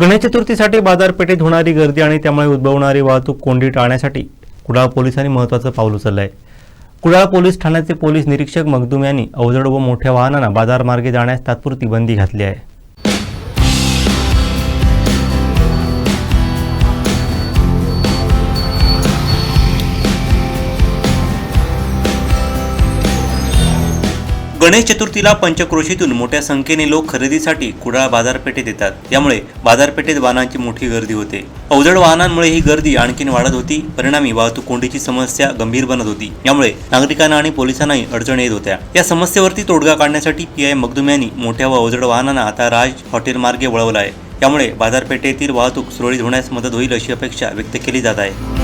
गणेश चतुर्थीसाठी बाजारपेठेत होणारी गर्दी आणि त्यामुळे उद्भवणारी वाहतूक कोंडी टाळण्यासाठी कुडाळ पोलिसांनी महत्त्वाचं पाऊल उचललं आहे कुडाळ पोलीस ठाण्याचे पोलीस निरीक्षक मगदूम यांनी अवजड व मोठ्या वाहनांना बाजारमार्गे जाण्यास तात्पुरती बंदी घातली आहे. गणेश चतुर्थीला पंचक्रोशीतून मोठ्या संख्येने लोक खरेदीसाठी कुडाळ बाजारपेठेत येतात यामुळे बाजारपेठेत वाहनांची मोठी गर्दी होते. अवजड वाहनांमुळे ही गर्दी आणखीन वाढत होती. परिणामी वाहतूक कोंडीची समस्या गंभीर बनत होती. यामुळे नागरिकांना आणि पोलिसांनाही अडचण येत होत्या. या समस्येवरती तोडगा काढण्यासाठी पी आय मगदुम यांनी मोठ्या व अवजड वाहनांना आता राज हॉटेल मार्गे वळवला आहे. त्यामुळे बाजारपेठेतील वाहतूक सुरळीत होण्यास मदत होईल अशी अपेक्षा व्यक्त केली जात आहे.